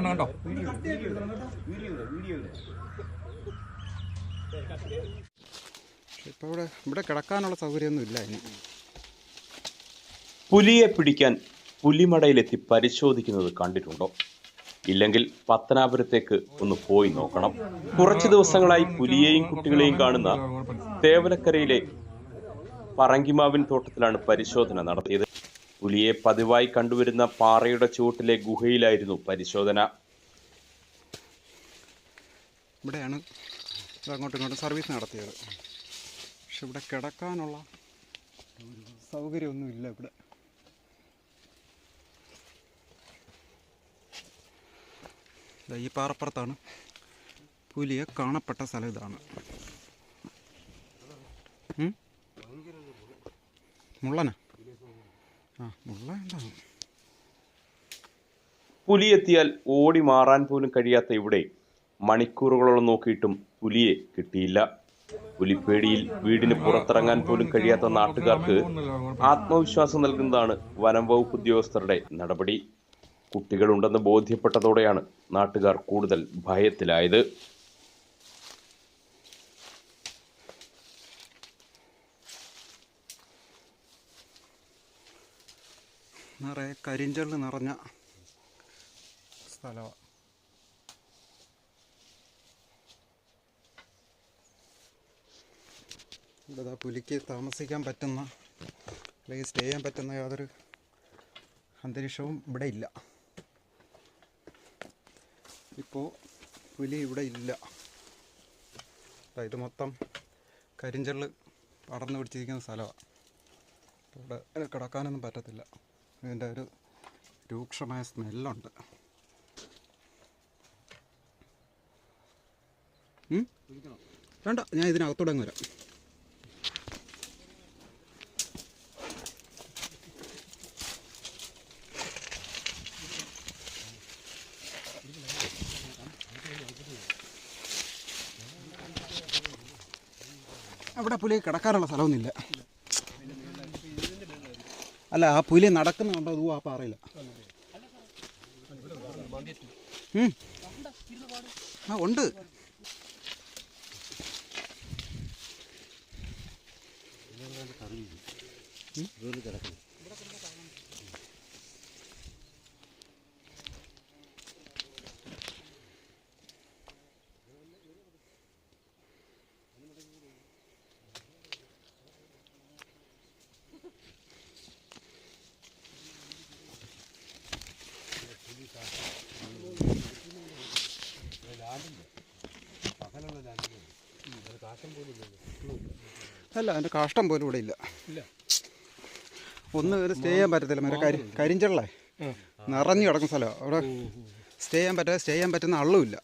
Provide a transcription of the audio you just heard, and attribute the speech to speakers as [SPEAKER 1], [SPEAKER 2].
[SPEAKER 1] കണ്ടോ
[SPEAKER 2] ഇവിടെ ഇവിടെ കിടക്കാനുള്ള സൗകര്യമൊന്നും ഇല്ല ഇനി
[SPEAKER 3] പുലിയെ പിടിക്കാൻ പുലിമടയിലെത്തി പരിശോധിക്കുന്നത് കണ്ടിട്ടുണ്ടോ ഇല്ലെങ്കിൽ പത്തനാപുരത്തേക്ക് ഒന്ന് പോയി നോക്കണം കുറച്ച് ദിവസങ്ങളായി പുലിയെയും കുട്ടികളെയും കാണുന്ന തേവലക്കരയിലെ പറങ്കിമാവിൻ തോട്ടത്തിലാണ് പരിശോധന നടത്തിയത്. പുലിയെ പതിവായി കണ്ടുവരുന്ന പാറയുടെ ചുവട്ടിലെ ഗുഹയിലായിരുന്നു പരിശോധന.
[SPEAKER 2] ഇവിടെയാണ് അങ്ങോട്ടും ഇങ്ങോട്ടും സർവീസ് നടത്തിയത്. പക്ഷെ ഇവിടെ കിടക്കാനുള്ള സൗകര്യമൊന്നുമില്ല ഇവിടെ. ഈ പാറപ്പുറത്താണ് പുലിയെ കാണപ്പെട്ട സ്ഥലം ഇതാണ്?
[SPEAKER 3] പുലിയെത്തിയാൽ ഓടി മാറാൻ പോലും കഴിയാത്ത ഇവിടെ മണിക്കൂറുകളോളം നോക്കിയിട്ടും പുലിയെ കിട്ടിയില്ല. പുലിപ്പേടിയിൽ വീടിന് പുറത്തിറങ്ങാൻ പോലും കഴിയാത്ത നാട്ടുകാർക്ക് ആത്മവിശ്വാസം നൽകുന്നതാണ് വനം വകുപ്പ് ഉദ്യോഗസ്ഥരുടെ നടപടി. കുട്ടികളുണ്ടെന്ന് ബോധ്യപ്പെട്ടതോടെയാണ് നാട്ടുകാർ കൂടുതൽ ഭയത്തിലായത്.
[SPEAKER 2] നിറയെ കരിഞ്ചെള്ള് നിറഞ്ഞ സ്ഥലമാണ് ഇവിടെ പുലിക്ക് താമസിക്കാൻ പറ്റുന്ന അല്ലെങ്കിൽ സ്റ്റേ ചെയ്യാൻ പറ്റുന്ന യാതൊരു അന്തരീക്ഷവും ഇവിടെ ഇല്ല. ഇപ്പോൾ പുലി ഇവിടെ ഇല്ല. ഇത് മൊത്തം കരിഞ്ചൾ പടർന്നു പിടിച്ചിരിക്കുന്ന സ്ഥലമാണ് ഇവിടെ കിടക്കാനൊന്നും പറ്റത്തില്ല. ഇതിന്റെ ഒരു രൂക്ഷമായ സ്മെല്ലുണ്ട്? വേണ്ട ഞാൻ ഇതിനകത്തൂടെ അങ്ങ് വരാം. അവിടെ പുലി കിടക്കാനുള്ള സ്ഥലമൊന്നുമില്ല. അല്ല ആ പുലി നടക്കുന്നുണ്ടോ അതും ആ പാറയില്ല ഉം. ആ ഉണ്ട്. അല്ല അതിന്റെ കാഷ്ടം പോലും ഇവിടെ ഇല്ല. ഒന്ന് ഒരു സ്റ്റേ ചെയ്യാൻ പറ്റത്തില്ല മറ്റേ കരി കരിഞ്ചള്ളേ. നിറഞ്ഞു കിടക്കുന്ന സ്ഥലമാണ് അവിടെ സ്റ്റേ ചെയ്യാൻ പറ്റാതെ സ്റ്റേ ചെയ്യാൻ പറ്റുന്ന അള്ളുമില്ല